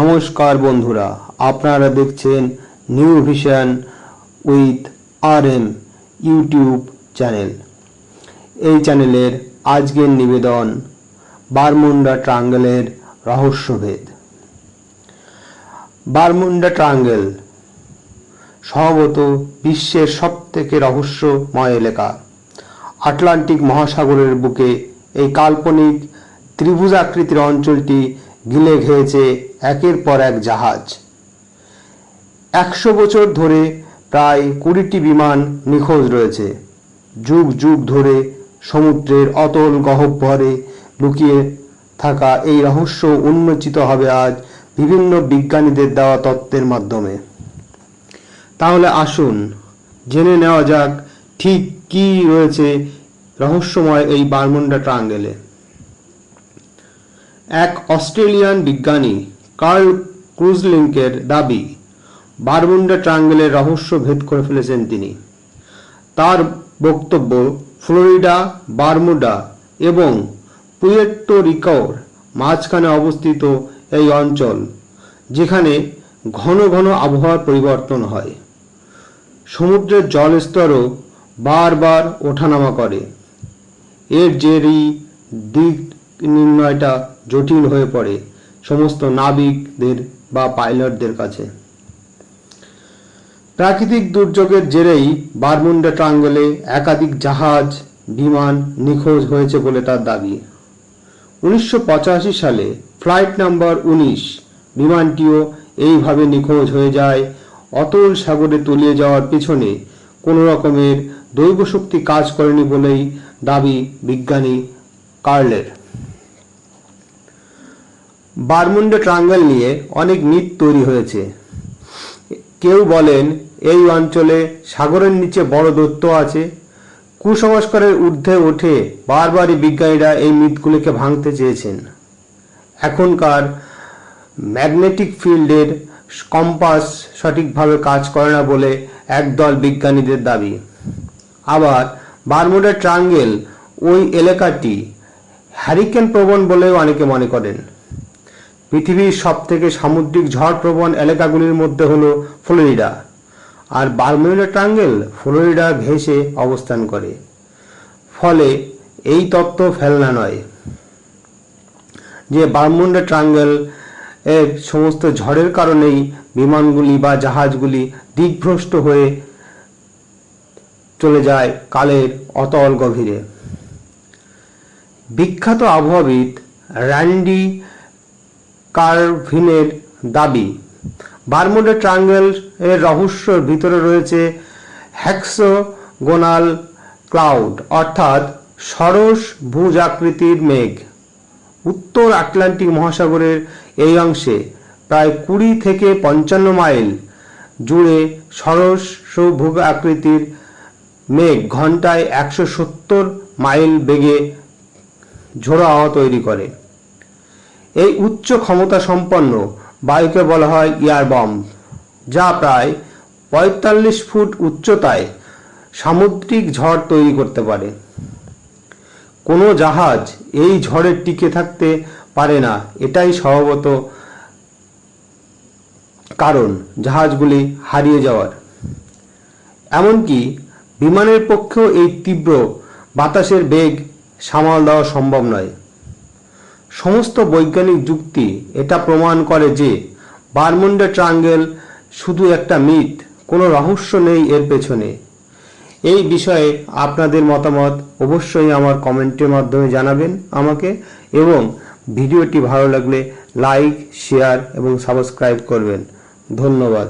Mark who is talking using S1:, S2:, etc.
S1: নমস্কার বন্ধুরা, আপনারা দেখছেন new vision with R M YouTube channel এই চ্যানেলের আজকের নিবেদন বারমুন্ডা ট্রাঙ্গেলের রহস্যভেদ। বারমুন্ডা ট্রাঙ্গেল সম্ভবত বিশ্বের সবথেকে রহস্যময় এলাকা। আটলান্টিক মহাসাগরের বুকে এই কাল্পনিক ত্রিভুজাকৃতির অঞ্চলটি গিলে খেয়েছে একের পর এক জাহাজ। একশো বছর ধরে প্রায় কুড়িটি বিমান নিখোঁজ রয়েছে। যুগ যুগ ধরে সমুদ্রের অতল গহ্বরে লুকিয়ে থাকা এই রহস্য উন্মোচিত হবে আজ বিভিন্ন বিজ্ঞানীদের দেওয়া তত্ত্বের মাধ্যমে। তাহলে আসুন, জেনে নেওয়া যাক ঠিক কি রয়েছে রহস্যময় এই বারমুন্ডা ট্রাঙ্গেলে এক অস্ট্রেলিয়ান বিজ্ঞানী কার্ল ক্রুজলিংকের দাবি, বারমুন্ডা ট্রাঙ্গেলের রহস্য ভেদ করে ফেলেছেন তিনি। তার বক্তব্য, ফ্লোরিডা, বারমুডা এবং পুয়ের্টো রিকোর মাঝখানে অবস্থিত এই অঞ্চল, যেখানে ঘন ঘন আবহাওয়ার পরিবর্তন হয়। সমুদ্রের জলস্তরও বারবার ওঠানামা করে। এর জেরই দিক নির্ণয়টা জটিল হয়ে পড়ে। সমস্ত নাবিকদের বা পাইলটদের কাছে। প্রাকৃতিক দুর্যোগের জেরেই বারমুন্ডা ট্রাঙ্গলে একাধিক জাহাজ, বিমান নিখোঁজ হয়েছে বলে তার দাবি। উনিশশো পঁচাশি সালে ফ্লাইট নাম্বার উনিশ বিমানটিও এইভাবে নিখোঁজ হয়ে যায়, অতল সাগরে তলিয়ে যাওয়ার পেছনে কোনো রকমের দৈব শক্তি কাজ করেনি বলেই দাবি বিজ্ঞানী কার্লের। বারমুন্ডা ট্রাঙ্গল নিয়ে অনেক মিথ তৈরি হয়েছে। কেউ বলেন এই অঞ্চলে সাগরের নিচে বড় দৈত্য আছে। কুসংস্কারের ঊর্ধ্বে ওঠে বারবারই বিজ্ঞানীরা এই মিথগুলিকে ভাঙতে চেয়েছেন। এখনকার ম্যাগনেটিক ফিল্ডের কম্পাস সঠিকভাবে কাজ করে না বলে একদল বিজ্ঞানীদের দাবি। আবার বারমুডা ট্রাঙ্গেল ওই এলাকাটি হ্যারিকেন প্রবণ বলেও অনেকে মনে করেন। পৃথিবীর সব থেকে সামুদ্রিক ঝড় প্রবণ এলাকাগুলির মধ্যে হলো ফ্লোরিডা। আর বারমুডা ট্রাঙ্গেল ফ্লোরিডা ঘেঁষে অবস্থান করে। ফলে এই তত্ত্ব ফেলনা নয়। যে বারমুন্ডা ট্রাঙ্গেল এর সমস্ত ঝড়ের কারণেই বিমানগুলি বা জাহাজগুলি দিকভ্রষ্ট হয়ে চলে যায় কালের অতল গভীরে। বিখ্যাত আবহাওয়াবিদ র্যান্ডি কারভিনের দাবি। বারমুডা ট্রাঙ্গেল এর রহস্যর ভিতরে রয়েছে হ্যাক্সোগোনাল ক্লাউড, অর্থাৎ সরস ভুজ আকৃতির মেঘ। উত্তর আটলান্টিক মহাসাগরের এই অংশে প্রায় কুড়ি থেকে পঞ্চান্ন মাইল জুড়ে সরস ভূ আকৃতির মেঘ ঘন্টায় একশো সত্তর মাইল বেগে ঝোড়ো হাওয়া তৈরি করে। এই উচ্চ ক্ষমতা সম্পন্ন বায়ুকে বলা হয় ইয়ার বম্ব যা প্রায় পঁয়তাল্লিশ ফুট উচ্চতায় সামুদ্রিক ঝড় তৈরি করতে পারে। কোনো জাহাজ এই ঝড়ে টিকে থাকতে পারে না, এটাই স্বভাবত কারণ জাহাজগুলি হারিয়ে যাওয়ার। এমনকি বিমানের পক্ষেও এই তীব্র বাতাসের বেগ সামাল দেওয়া সম্ভব নয়। সমস্ত বৈজ্ঞানিক যুক্তি এটা প্রমাণ করে যে বারমুন্ডা ট্রাঙ্গেল শুধু একটা মিথ, কোনো রহস্য নেই এর পেছনে। এই বিষয়ে আপনাদের মতামত অবশ্যই আমার কমেন্টের মাধ্যমে জানাবেন আমাকে এবং ভিডিওটি ভালো লাগলে লাইক, শেয়ার এবং সাবস্ক্রাইব করবেন। ধন্যবাদ।